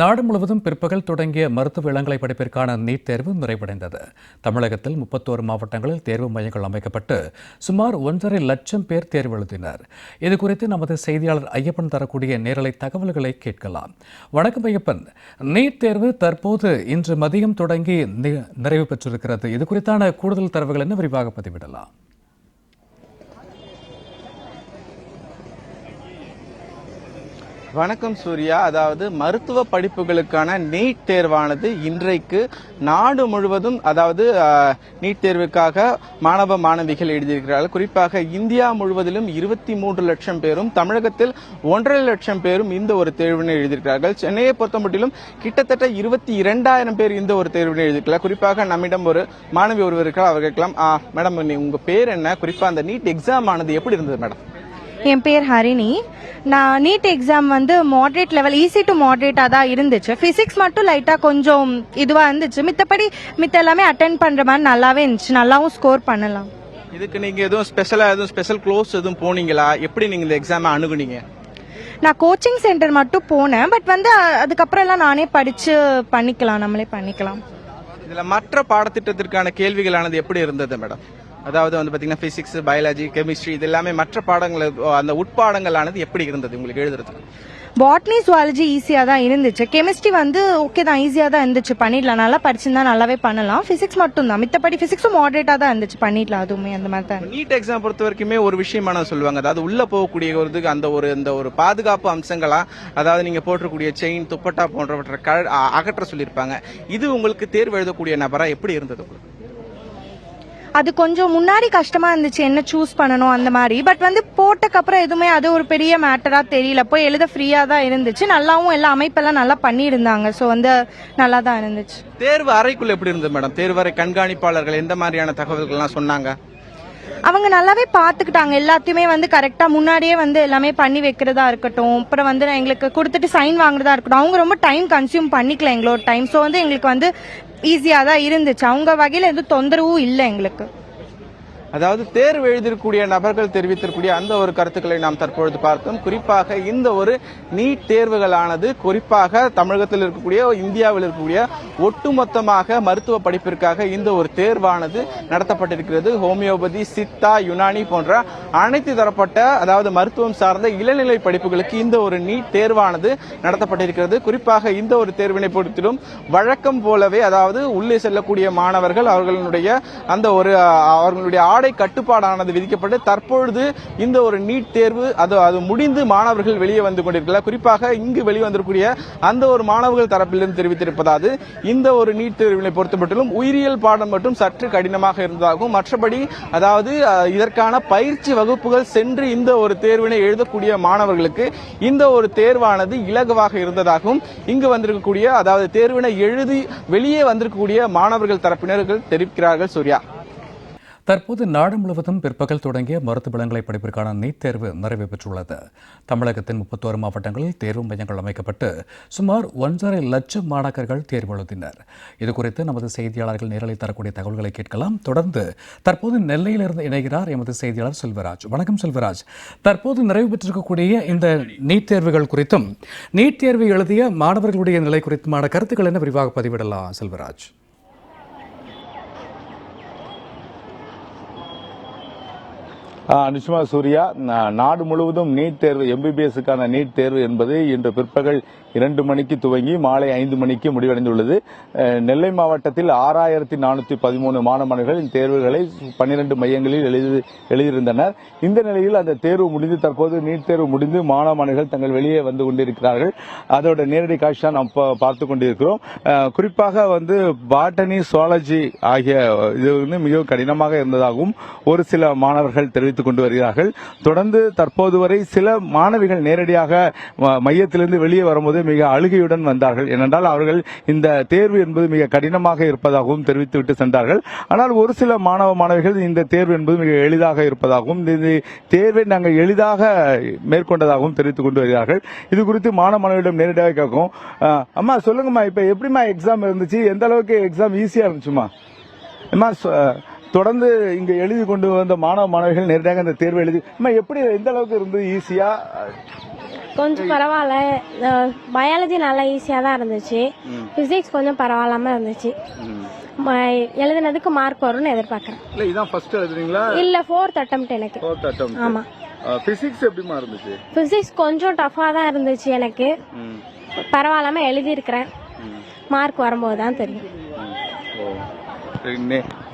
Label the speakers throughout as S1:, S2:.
S1: நாடு முழுவதும் பிற்பகல் தொடங்கிய மருத்துவ இளங்கலை படிப்பிற்கான நீட் தேர்வு நிறைவடைந்தது. தமிழகத்தில் முப்பத்தோரு மாவட்டங்களில் தேர்வு மையங்கள் அமைக்கப்பட்டு சுமார் ஒன்றரை லட்சம் பேர் தேர்வு எழுதினர். இது குறித்து நமது செய்தியாளர் ஐயப்பன் தரக்கூடிய நேரலை தகவல்களை கேட்கலாம். வணக்கம் ஐயப்பன். நீட் தேர்வு தற்போது இன்று மதியம் தொடங்கி நிறைவு பெற்றிருக்கிறது. இது குறித்தான கூடுதல் தரவுகள் என்ன விரிவாக பதிவிடலாம்.
S2: வணக்கம் சூர்யா. அதாவது மருத்துவ படிப்புகளுக்கான நீட் தேர்வானது இன்றைக்கு நாடு முழுவதும் அதாவது நீட் தேர்வுக்காக மாணவ மாணவிகள் எழுதியிருக்கிறார்கள். குறிப்பாக இந்தியா முழுவதிலும் இருபத்தி மூன்று லட்சம் பேரும் தமிழகத்தில் ஒன்றரை லட்சம் பேரும் இந்த ஒரு தேர்வினை எழுதியிருக்கிறார்கள். சென்னையை பொறுத்த மட்டிலும் கிட்டத்தட்ட இருபத்தி இரண்டாயிரம் பேர் இந்த ஒரு தேர்வினை எழுதியிருக்கிறார் குறிப்பாக நம்மிடம் ஒரு மாணவி ஒருவர் இருக்கிறார் அவர் கேட்கலாம் "ஆ, மேடம் நீ- உங்க பேர் என்ன? குறிப்பா அந்த நீட் எக்ஸாம் ஆனது எப்படி இருந்தது மேடம்?
S3: என் பேர் ஹரிணி. நான் நீட் எக்ஸாம் வந்து மாட்ரேட் லெவல் ஈஸி டு மாட்ரேட்டாக தான் இருந்துச்சு. ஃபிசிக்ஸ் மட்டும் லைட்டாக கொஞ்சம் இதுவாக இருந்துச்சு. மித்தபடி மித்த எல்லாமே அட்டென்ட் பண்ணுற மாதிரி நல்லாவே இருந்துச்சு. நல்லாவும் ஸ்கோர் பண்ணலாம்.
S2: இதுக்கு நீங்க எதுவும் ஸ்பெஷலா எதுவும் ஸ்பெஷல் க்ளோஸ் எதுவும் போனீங்களா? எப்படி நீங்க இந்த எக்ஸாம் அணுகுனீங்க?
S3: நான் கோச்சிங் சென்டர் மட்டும் போனேன். பட் வந்து அதுக்கப்புறம் எல்லாம் நானே படித்து பண்ணிக்கலாம். நம்மளே பண்ணிக்கலாம்.
S2: இதுல மற்ற பாடத்திட்டத்திற்கான கேள்விகளானது எப்படி இருந்தது மேடம் அதாவது வந்து பாத்தீங்கன்னா பிசிக்ஸ் பயாலஜி கெமிஸ்ட்ரி இது எல்லாமே மற்ற பாடங்கள் அந்த உட்பாடங்களானது எப்படி இருந்தது உங்களுக்கு எழுதுறதுக்கு?
S3: பாட்னி சுவாலஜி ஈஸியாக தான் இருந்துச்சு. கெமிஸ்ட்ரி வந்து ஓகே தான் ஈஸியாக தான் இருந்துச்சு. பண்ணிடலாம். நல்லா படிச்சிருந்தா நல்லாவே பண்ணலாம். ஃபிசிக்ஸ் மட்டும் தான். மித்தபடி ஃபிசிக்ஸும் மாட்ரேட்டாக தான் இருந்துச்சு. பண்ணிடலாம். அதுவுமே அந்த மாதிரி தான்
S2: நீட் எக்ஸாம் பொறுத்த வரைக்குமே ஒரு விஷயமான சொல்லுவாங்க. அதாவது உள்ள போகக்கூடிய ஒரு அந்த ஒரு இந்த ஒரு பாதுகாப்பு அம்சங்களா அதாவது நீங்க போட்டிருக்கக்கூடிய செயின் துப்பட்டா போன்றவற்றை க- அகற்ற சொல்லியிருப்பாங்க. இது உங்களுக்கு தேர்வு எழுதக்கூடிய நபரா எப்படி இருந்தது உங்களுக்கு?
S3: அது கொஞ்சம் முன்னாடி கஷ்டமா இருந்துச்சு என்ன சூஸ் பண்ணணும் அந்த மாதிரி. பட் வந்து போட்டக்கப்புறம் எதுவுமே அது ஒரு பெரிய மேட்டரா தெரியல. போய் எழுத ஃப்ரீயா தான் இருந்துச்சு. நல்லாவும் எல்லா அமைப்பெல்லாம் நல்லா பண்ணியிருந்தாங்க. ஸோ வந்து நல்லா தான் இருந்துச்சு.
S2: தேர்வு அறைக்குள்ள எப்படி இருந்தது மேடம் தேர்வு அறை கண்காணிப்பாளர்கள் எந்த மாதிரியான தகவல்கள்லாம் சொன்னாங்க?
S3: அவங்க நல்லாவே பார்த்துக்கிட்டாங்க. எல்லாத்தையுமே வந்து கரெக்டாக முன்னாடியே வந்து எல்லாமே பண்ணி வைக்கிறதா இருக்கட்டும். அப்புறம் வந்து எங்களுக்கு கொடுத்துட்டு சைன் வாங்குறதா இருக்கட்டும். அவங்க ரொம்ப டைம் கன்சியூம் பண்ணிக்கல எங்களோட டைம் ஸோ வந்து எங்களுக்கு வந்து ஈஸியாக தான் இருந்துச்சு. அவங்க வகையில் எதுவும் தொந்தரவும் இல்லை எங்களுக்கு.
S2: அதாவது தேர்வு எழுதக்கூடிய நபர்கள் தெரிவித்திருக்கூடிய அந்த ஒரு கருத்துக்களை நாம் தற்பொழுது பார்த்தோம். குறிப்பாக இந்த ஒரு நீட் தேர்வுகளானது குறிப்பாக தமிழகத்தில் இருக்கக்கூடிய இந்தியாவில் இருக்கக்கூடிய ஒட்டுமொத்தமாக மருத்துவ படிப்பிற்காக இந்த ஒரு தேர்வானது நடத்தப்பட்டிருக்கிறது. ஹோமியோபதி சித்தா யுனானி போன்ற அனைத்து தரப்பட்ட அதாவது மருத்துவம் சார்ந்த இளநிலை படிப்புகளுக்கு இந்த ஒரு நீட் தேர்வானது நடத்தப்பட்டிருக்கிறது. குறிப்பாக இந்த ஒரு தேர்வினை பொறுத்திலும் வழக்கம் போலவே அதாவது உள்ளே செல்லக்கூடிய மாணவர்கள் அவர்களுடைய அந்த ஒரு அவர்களுடைய ஆடை கட்டுப்பாடானது விதிக்கப்பட்டு தற்பொழுது இந்த ஒரு நீட் தேர்வு அது அது முடிந்து மாணவர்கள் வெளியே வந்து கொண்டிருக்கிறார். குறிப்பாக இங்கு வெளிவந்திருக்கூடிய அந்த ஒரு மாணவர்கள் தரப்பிலிருந்து தெரிவித்திருப்பதாவது இந்த ஒரு நீட் தேர்வினை பொறுத்தமட்டிலும் உயிரியல் பாடம் மட்டும் சற்று கடினமாக இருந்ததாகவும் மற்றபடி அதாவது இதற்கான பயிற்சி வகுப்புகள் சென்று இந்த ஒரு தேர்வினை எழுதக்கூடிய மாணவர்களுக்கு இந்த ஒரு தேர்வானது இலகுவாக இருந்ததாகவும் இங்கு வந்திருக்கக்கூடிய அதாவது தேர்வினை எழுதி வெளியே வந்திருக்கக்கூடிய மாணவர்கள் தரப்பினர்கள் தெரிவிக்கிறார்கள் சூர்யா.
S1: தற்போது நாடு முழுவதும் பிற்பகல் தொடங்கிய மருத்துவ இளங்கலை படிப்பிற்கான நீட் தேர்வு நிறைவு பெற்றுள்ளது. தமிழகத்தின் முப்பத்தோரு மாவட்டங்களில் தேர்வு மையங்கள் அமைக்கப்பட்டு சுமார் ஒன்றரை லட்சம் மாணாக்கர்கள் தேர்வு எழுதினர். இதுகுறித்து நமது செய்தியாளர்கள் நேரலை தரக்கூடிய தகவல்களை கேட்கலாம். தொடர்ந்து தற்போது நெல்லையிலிருந்து இணைகிறார் எமது செய்தியாளர் செல்வராஜ். வணக்கம் செல்வராஜ். தற்போது நிறைவு பெற்றிருக்கக்கூடிய இந்த நீட் தேர்வுகள் குறித்தும் நீட் தேர்வு எழுதிய மாணவர்களுடைய நிலை குறித்துமான கருத்துக்கள் என்ன விரிவாக பதிவிடலாம் செல்வராஜ்.
S4: நிஷ்மா சூர்யா நாடு முழுவதும் நீட் தேர்வு எம்பிபிஎஸ்க்கான நீட் தேர்வு என்பது இன்று பிற்பகல் இரண்டு மணிக்கு துவங்கி மாலை ஐந்து மணிக்கு முடிவடைந்துள்ளது. நெல்லை மாவட்டத்தில் ஆறாயிரத்தி நானூற்றி பதிமூணு மாணவர்கள் தேர்வுகளை பன்னிரண்டு மையங்களில் எழுதி எழுதியிருந்தனர். இந்த நிலையில் அந்த தேர்வு முடிந்து தற்போது நீட் தேர்வு முடிந்து மாணவர்கள் தங்கள் வெளியே வந்து கொண்டிருக்கிறார்கள். அதோட நேரடி காட்சி நாம் பா- பார்த்து கொண்டிருக்கிறோம். குறிப்பாக வந்து பாட்டனி சுவாலஜி ஆகிய இது வந்து மிகவும் கடினமாக இருந்ததாகவும் ஒரு சில மாணவர்கள் தெரிவித்து தெரிவித்துக் கொண்டு வருகிறார்கள். தொடர்ந்து தற்போது வரை சில மாணவிகள் நேரடியாக மையத்திலிருந்து வெளியே வரும்போது மிக அழுகையுடன் வந்தார்கள். ஏனென்றால் அவர்கள் இந்த தேர்வு என்பது மிக கடினமாக இருப்பதாகவும் தெரிவித்துவிட்டு சென்றார்கள். ஆனால் ஒரு சில மாணவ மாணவிகள் இந்த தேர்வு என்பது மிக எளிதாக இருப்பதாகவும் இந்த தேர்வை நாங்கள் எளிதாக மேற்கொண்டதாகவும் தெரிவித்துக் கொண்டு வருகிறார்கள். இது குறித்து மாணவ மாணவியிடம் நேரடியாக கேட்கும் அம்மா சொல்லுங்கம்மா இப்ப எப்படிம்மா எக்ஸாம் இருந்துச்சு? எந்த அளவுக்கு எக்ஸாம் ஈஸியா இருந்துச்சுமா அம்மா தொடர்ந்து இங்க எழுதி கொண்டு வந்த மாணவ மாணவிகள் நேரடியாக இந்த தேர்வு எழுதி எப்படி எந்த அளவுக்கு இருந்தது? ஈஸியா
S5: கொஞ்சம் பரவாயில்ல. பயாலஜி நல்லா ஈஸியாக தான் இருந்துச்சு. ஃபிசிக்ஸ் கொஞ்சம் பரவாயில்லாம இருந்துச்சு. எழுதுனதுக்கு மார்க் வரும்னு எதிர்பார்க்குறேன்.
S4: இல்ல இதான் ஃபர்ஸ்ட் எழுதுறீங்களா?
S5: இல்லை ஃபோர்த் அட்டம் எனக்கு.
S4: ஃபோர்த் அட்டம்
S5: ஆமா.
S4: பிசிக்ஸ் எப்படிமா இருந்துச்சு?
S5: ஃபிசிக்ஸ் கொஞ்சம் டஃப்பாக தான் இருந்துச்சு எனக்கு. பரவாயில்லாம எழுதியிருக்கிறேன். மார்க் வரும்போது தான் தெரியும்.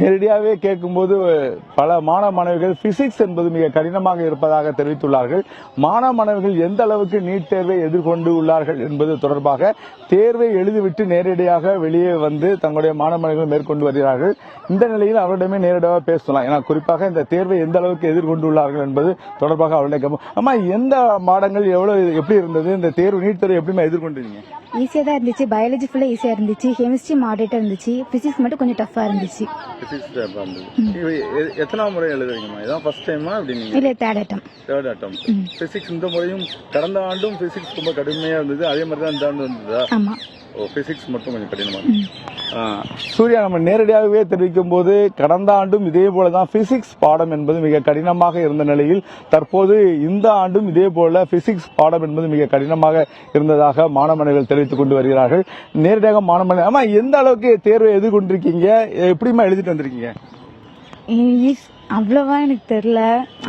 S4: நேரடியாகவே கேட்கும்போது பல மாணவ மாணவிகள் பிசிக்ஸ் என்பது மிக கடினமாக இருப்பதாக தெரிவித்துள்ளார்கள். மாணவ மாணவிகள் எந்த அளவுக்கு நீட் தேர்வை எதிர்கொண்டு உள்ளார்கள் என்பது தொடர்பாக தேர்வை எழுதிவிட்டு நேரடியாக வெளியே வந்து தங்களுடைய மாணவ மாணவிகள் மேற்கொண்டு வருகிறார்கள். இந்த நிலையில் அவரிடமே நேரடியாக பேசலாம். ஏன்னா குறிப்பாக இந்த தேர்வை எந்த அளவுக்கு எதிர்கொண்டுள்ளார்கள் என்பது தொடர்பாக அவருடைய கேட்போம். அம்மா எந்த பாடங்கள் எவ்வளவு எப்படி இருந்தது? இந்த தேர்வு நீட் தேர்வு எப்படிமா எதிர்கொண்டீங்க?
S6: ஈஸியாக தான் இருந்துச்சு. பயாலஜி ஃபுல்லாக ஈஸியாக இருந்துச்சு. கெமிஸ்ட்ரி மாடரேட்டாக இருந்துச்சு. பிசிக்ஸ் மட்டும் கொஞ்சம் டஃப்பாக இருந்துச்சு.
S4: பிசிக்ஸ் தேர்வு இருந்தது இது எ- எத்தனாம் முறை எழுதுறீங்கம்மா? இதான் ஃபர்ஸ்ட் டைமா அப்படின்னு
S6: இல்லை third item
S4: third item physics இந்த முறையும் கடந்த ஆண்டும் பிசிக்ஸ் ரொம்ப கடுமையா இருந்தது. அதே மாதிரி தான் இந்த ஆண்டு வந்ததா?
S6: ஆமாம்
S4: ஓ பிசிக்ஸ் மட்டும் கொஞ்சம் கடினமா இருந்தது. ஆ, சூர்யா நம்ம நேரடியாகவே தெரிவிக்கும் போது கடந்த ஆண்டும் இதே போல தான் பிசிக்ஸ் பாடம் என்பது மிக கடினமாக இருந்த நிலையில் தற்போது இந்த ஆண்டும் இதே போல பிசிக்ஸ் பாடம் என்பது மிக கடினமாக இருந்ததாக மாணவர்கள் தெரிவித்துக் கொண்டு வருகிறார்கள். நேரடியாக மாணவர்கள் ஆமா எந்த அளவுக்கு தேர்வை எதிர்கொண்டிருக்கீங்க? எப்படிமா எழுதிட்டு வந்திருக்கீங்க?
S6: இங்கிலீஷ் அவ்வளோவா எனக்கு தெரில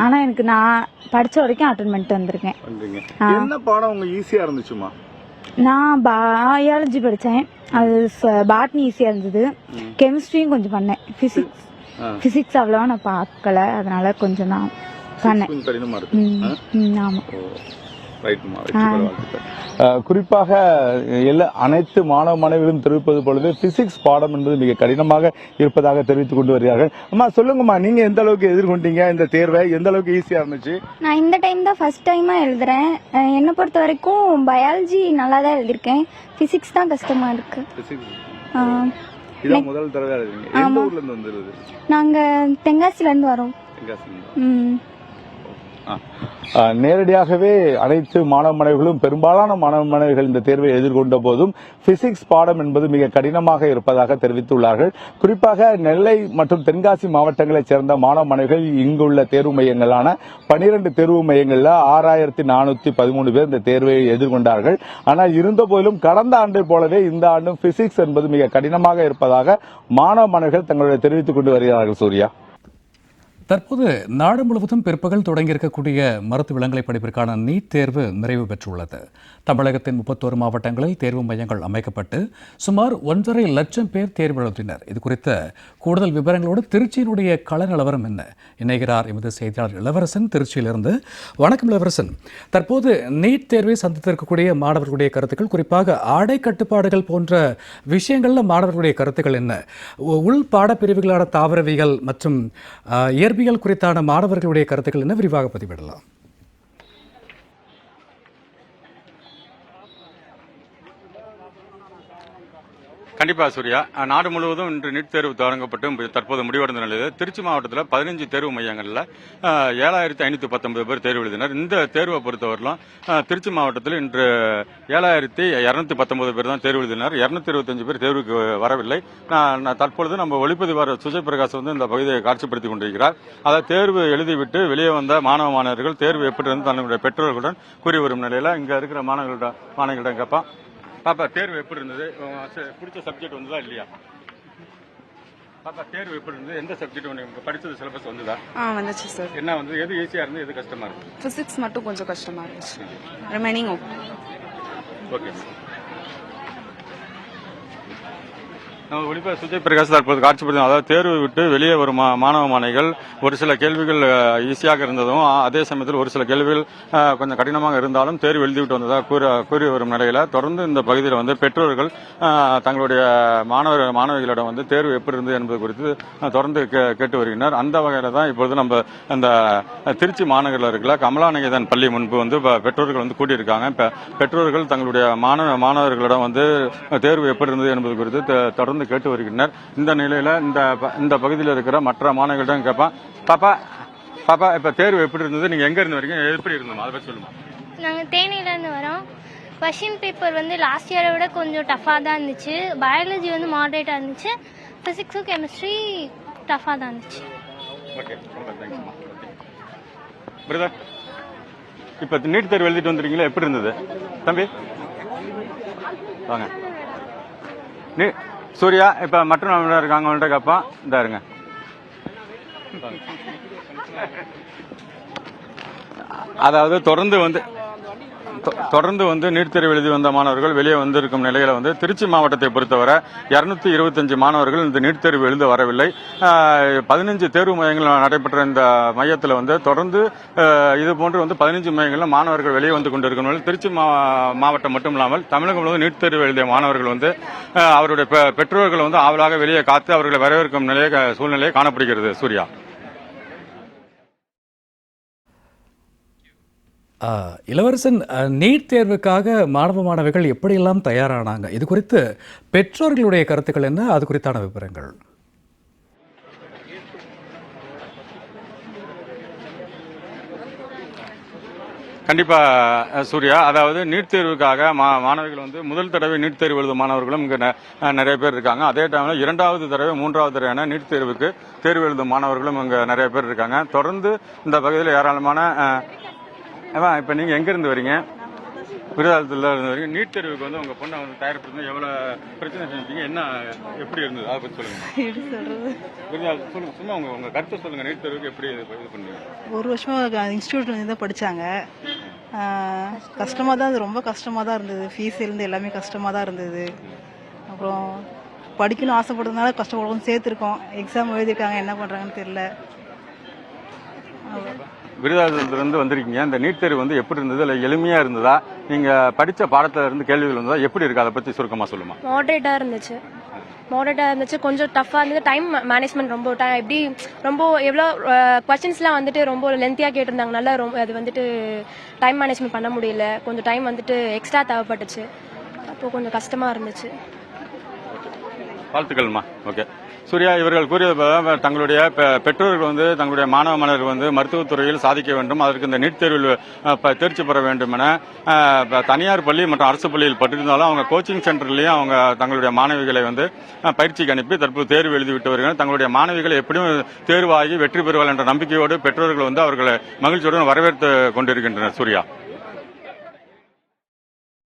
S6: ஆனால் எனக்கு நான் படித்த வரைக்கும் அட்டன் பண்ணிட்டு வந்திருக்கேன்.
S4: என்ன பாடம் உங்க ஈஸியா இருந்துச்சுமா
S6: நான் பயாலஜி படித்தேன் அது பாட்னி ஈஸியாக இருந்தது. கெமிஸ்ட்ரியும் கொஞ்சம் பண்ணேன். ஃபிசிக்ஸ் ஃபிசிக்ஸ் அவ்வளோவா நான் பார்க்கல. அதனால கொஞ்சம் நான் பண்ணேன். ஆமாம்
S4: குறிப்பாக எல்லா அனைத்து மாணவ மாணவிகளும் தெரிவிப்பது பொழுது பிசிக்ஸ் பாடம் என்பது மிக கடினமாக இருப்பதாக தெரிவித்துக் கொண்டு வருகிறார்கள். அம்மா சொல்லுங்கம்மா நீங்க எந்த அளவுக்கு எதிர்கொண்டீங்க இந்த தேர்வை? எந்த அளவுக்கு ஈஸியா இருந்துச்சு?
S7: நான் இந்த டைம் தான் ஃபர்ஸ்ட் டைமாக எழுதுறேன். என்னை பொறுத்த வரைக்கும் பயாலஜி நல்லா தான் எழுதியிருக்கேன். ஃபிசிக்ஸ் தான் கஷ்டமாக இருக்கு.
S4: பிசிக்ஸ் முதல் தடவை எழுதுறீங்க. எந்த ஊர்ல இருந்து
S7: வரோம்
S4: தென்காசியிலிருந்து.
S7: ம்
S4: ஆ. ஆ, நேரடியாகவே அனைத்து மாணவ மாணவிகளும் பெரும்பாலான மாணவ மாணவிகள் இந்த தேர்வை எதிர்கொண்ட போதும் பிசிக்ஸ் பாடம் என்பது மிக கடினமாக இருப்பதாக தெரிவித்துள்ளார்கள். குறிப்பாக நெல்லை மற்றும் தென்காசி மாவட்டங்களைச் சேர்ந்த மாணவ மாணவிகள் இங்குள்ள தேர்வு மையங்களான பனிரெண்டு தேர்வு மையங்களில் ஆறாயிரத்தி நானூத்தி பதிமூணு பேர் இந்த தேர்வை எதிர்கொண்டார்கள். ஆனால் இருந்த போதிலும் கடந்த ஆண்டை போலவே இந்த ஆண்டும் பிசிக்ஸ் என்பது மிக கடினமாக இருப்பதாக மாணவ மாணவிகள் தங்களுடைய தெரிவித்துக் கொண்டு வருகிறார்கள் சூர்யா.
S1: தற்போது நாடு முழுவதும் பிற்பகல் தொடங்கியிருக்கக்கூடிய மருத்துவ விலங்கலை படிப்பிற்கான நீட் தேர்வு நிறைவு பெற்றுள்ளது. தமிழகத்தின் முப்பத்தோரு மாவட்டங்களில் தேர்வு மையங்கள் அமைக்கப்பட்டு சுமார் ஒன்றரை லட்சம் பேர் தேர்வு எழுதினர். இது குறித்த கூடுதல் விவரங்களோடு திருச்சியினுடைய கள நிலவரம் என்ன? இணைகிறார் எமது செய்தியாளர் இளவரசன் திருச்சியிலிருந்து. வணக்கம் இளவரசன். தற்போது நீட் தேர்வை சந்தித்திருக்கக்கூடிய மாணவர்களுடைய கருத்துக்கள் குறிப்பாக ஆடை கட்டுப்பாடுகள் போன்ற விஷயங்களில் மாணவர்களுடைய கருத்துக்கள் என்ன? உள் பாடப்பிரிவுகளான தாவரவிகள் மற்றும் இயற்பு இயற்பியல் குறித்தான மாணவர்களுடைய கருத்துக்கள் என்ன விரிவாக பதிவிடலாம்.
S8: கண்டிப்பா சூர்யா. நாடு முழுவதும் இன்று நீட் தேர்வு தொடங்கப்பட்டு தற்போது முடிவடைந்த நிலையில் திருச்சி மாவட்டத்தில் பதினஞ்சு தேர்வு மையங்களில் ஏழாயிரத்தி ஐநூற்றி பத்தொன்பது பேர் தேர்வு எழுதினர். இந்த தேர்வை பொறுத்தவரையிலும் திருச்சி மாவட்டத்தில் இன்று ஏழாயிரத்தி இரநூத்தி பத்தொன்பது பேர் தான் தேர்வு எழுதினர். இரநூத்தி இருபத்தஞ்சு பேர் தேர்வுக்கு வரவில்லை. நான் தற்பொழுது நம்ம ஒளிப்பதிவாளர் சுஜய் பிரகாஷ் வந்து இந்த பகுதியை காட்சிப்படுத்தி கொண்டிருக்கிறார். அதை தேர்வு எழுதிவிட்டு வெளியே வந்த மாணவ மாணவர்கள் தேர்வு எப்படி இருந்து தன்னுடைய பெற்றோர்களுடன் கூறி வரும் நிலையில் இங்கே இருக்கிற மாணவர்களிடம் மாணவர்களிடம் கேட்பான் பாப்பா தேர்வு எப்படி இருந்தது பிடிச்ச சப்ஜெக்ட் வந்ததா இல்லையா? பாப்பா தேர்வு எப்படி இருந்தது எந்த சப்ஜெக்ட் உனக்கு படிச்சது சிலபஸ் வந்ததா?
S9: ஆ வந்துச்சு சார்
S8: என்ன வந்து எது ஈஸியா இருந்து எது கஷ்டமா இருக்கு
S9: ஃபிசிக்ஸ் மட்டும் கொஞ்சம் கஷ்டமா இருந்துச்சு. ரிமைனிங் ஓகே
S8: ஓகே நம்ம ஒளிப்ப சுஜய் பிரகாஷ் தற்போது காட்சிப்படுத்தும் அதாவது தேர்வு விட்டு வெளியே வரும் மாணவ மாணவிகள் ஒரு சில கேள்விகள் ஈஸியாக இருந்ததும் அதே சமயத்தில் ஒரு சில கேள்விகள் கொஞ்சம் கடினமாக இருந்தாலும் தேர்வு எழுதிவிட்டு வந்ததாக கூற கூறி வரும் நிலையில் தொடர்ந்து இந்த பகுதியில் வந்து பெற்றோர்கள் தங்களுடைய மாணவர் மாணவிகளிடம் வந்து தேர்வு எப்படி இருந்தது என்பது குறித்து தொடர்ந்து கே- கேட்டு வருகின்றனர். அந்த வகையில் தான் இப்பொழுது நம்ம அந்த திருச்சி மாநகரில் இருக்கிற கமலாநிகேதன் பள்ளி முன்பு வந்து பெற்றோர்கள் வந்து கூட்டியிருக்காங்க பெற்றோர்கள் தங்களுடைய மாணவ மாணவர்களிடம் வந்து தேர்வு எப்படி இருந்தது என்பது குறித்து தொடர்ந்து தொடர்ந்து கேட்டு வருகின்றனர். இந்த நிலையில இந்த இந்த பகுதியில் இருக்கிற மற்ற மாணவர்களிடம் கேட்பான். பாப்பா பாப்பா இப்ப தேர்வு எப்படி இருந்தது? நீங்க எங்க இருந்து வரீங்க? எப்படி இருந்தோம் அதை பத்தி சொல்லுமா
S10: நாங்கள் தேனியிலேருந்து வரோம். கொஷின் பேப்பர் வந்து லாஸ்ட் இயரை விட கொஞ்சம் டஃப்பாக தான் இருந்துச்சு. பயாலஜி வந்து மாடரேட்டாக இருந்துச்சு. ஃபிசிக்ஸும் கெமிஸ்ட்ரி டஃப்பாக தான் இருந்துச்சு.
S8: ஓகே பிரதர் இப்ப நீட் தேர்வு எழுதிட்டு வந்திருக்கீங்களா? எப்படி இருந்தது? தம்பி? வாங்க. நீ சூர்யா இப்ப மற்ற நண்பர் இருக்காங்க? அவங்கள்ட்ட கேட்போம் இந்த இருங்க. அதாவது தொடர்ந்து வந்து தொடர்ந்து வந்து நீட் தேர்வு எழுதி வந்த மாணவர்கள் வெளியே வந்திருக்கும் நிலையில வந்து திருச்சி மாவட்டத்தை பொறுத்தவரை இருநூத்தி இருபத்தஞ்சு மாணவர்கள் இந்த நீட் தேர்வு எழுத வரவில்லை. பதினஞ்சு தேர்வு மையங்கள் நடைபெற்ற இந்த மையத்தில் வந்து தொடர்ந்து இது போன்று வந்து பதினஞ்சு மையங்களில் மாணவர்கள் வெளியே வந்து கொண்டிருக்கும் நிலையில் திருச்சி மா- மாவட்டம் மட்டும் இல்லாமல் தமிழகம் முழுவதும் நீட் தேர்வு எழுதிய மாணவர்கள் வந்து அவருடைய பெற்றோர்கள் வந்து ஆவலாக வெளியே காத்து அவர்களை வரவேற்கும் நிலைய சூழ்நிலை காணப்படுகிறது. சூர்யா
S1: ஆ, இளவரசன் நீட் தேர்வுக்காக மாணவ மாணவிகள் எப்படியெல்லாம் தயாரானாங்க? இது குறித்து பெற்றோர்களுடைய கருத்துக்கள் என்ன? அது குறித்தான விவரங்கள்.
S8: கண்டிப்பாக சூர்யா. அதாவது நீட் தேர்வுக்காக மா- மாணவிகள் வந்து முதல் தடவை நீட் தேர்வு எழுதும் மாணவர்களும் இங்கே ந- நிறைய பேர் இருக்காங்க. அதே டைமில் இரண்டாவது தடவை மூன்றாவது தடவையான நீட் தேர்வுக்கு தேர்வு எழுதும் மாணவர்களும் இங்கே நிறைய பேர் இருக்காங்க. தொடர்ந்து இந்த பகுதியில் ஏராளமான அம்மா, இப்ப நீங்க எங்க இருந்து வரீங்க? விருதாலத்துல இருந்து வரீங்க. நீட் தேர்வுக்கு வந்து உங்க பொண்ணை வந்து தயாரிப்பு எவ்வளவு பிரச்சனை செஞ்சீங்க என்ன எப்படி இருந்தது? அதை பத்தி சொல்லுங்க.
S9: எப்படி சொல்றது?
S8: விருதாலயம் சொல்லுங்க. சும்மா உங்க உங்க கருத்தை சொல்லுங்க. நீட் தேர்வுக்கு எப்படி இது பண்ணீங்க?
S9: ஒரு வருஷமா இன்ஸ்டியூட்ல இருந்து தான் படிச்சாங்க. கஷ்டமாக தான் ரொம்ப கஷ்டமாக தான் இருந்தது. ஃபீஸ் இருந்து எல்லாமே கஷ்டமாக தான் இருந்தது. அப்புறம் படிக்கணும் ஆசைப்படுறதுனால கஷ்டப்படும் சேர்த்துருக்கோம். எக்ஸாம் எழுதியிருக்காங்க. என்ன பண்ணுறாங்கன்னு தெரியல.
S8: விருதாச்சலத்திலிருந்து வந்திருக்கீங்க. இந்த நீட் தேர்வு வந்து எப்படி இருந்தது? இல்லை எளிமையாக இருந்ததா? நீங்கள் படித்த பாடத்தில் இருந்து கேள்விகள் வந்ததா? எப்படி இருக்கு? அதை பற்றி சுருக்கமாக சொல்லுமா?
S5: மாடரேட்டாக இருந்துச்சு. மாடரேட்டாக இருந்துச்சு. கொஞ்சம் டஃப்பாக இருந்தது. டைம் மேனேஜ்மெண்ட் ரொம்ப டைம் எப்படி ரொம்ப எவ்வளோ கொஸ்டின்ஸ்லாம் வந்துட்டு ரொம்ப லென்த்தியாக கேட்டிருந்தாங்கனால ரொம்ப அது வந்துட்டு டைம் மேனேஜ்மெண்ட் பண்ண முடியல. கொஞ்சம் டைம் வந்துட்டு எக்ஸ்ட்ரா தேவைப்பட்டுச்சு. அப்போது கொஞ்சம் கஷ்டமாக இருந்துச்சு.
S8: வாழ்த்துக்கள்மா. ஓகே சூர்யா இவர்கள் கூறிய தங்களுடைய பெற்றோர்கள் வந்து தங்களுடைய மாணவ மாணவர்கள் வந்து மருத்துவத்துறையில் சாதிக்க வேண்டும். அதற்கு இந்த நீட் தேர்வில் தேர்ச்சி பெற வேண்டும் என தனியார் பள்ளி மற்றும் அரசு பள்ளியில் பட்டிருந்தாலும் அவங்க கோச்சிங் சென்டர்லேயும் அவங்க தங்களுடைய மாணவிகளை வந்து பயிற்சிக்கு அனுப்பி தற்போது தேர்வு எழுதி விட்டு வருகிறார். தங்களுடைய மாணவிகள் எப்படியும் தேர்வாகி வெற்றி பெறுவார்கள் என்ற நம்பிக்கையோடு பெற்றோர்கள் வந்து அவர்களை மகிழ்ச்சியுடன் வரவேற்று கொண்டிருக்கின்றனர் சூர்யா.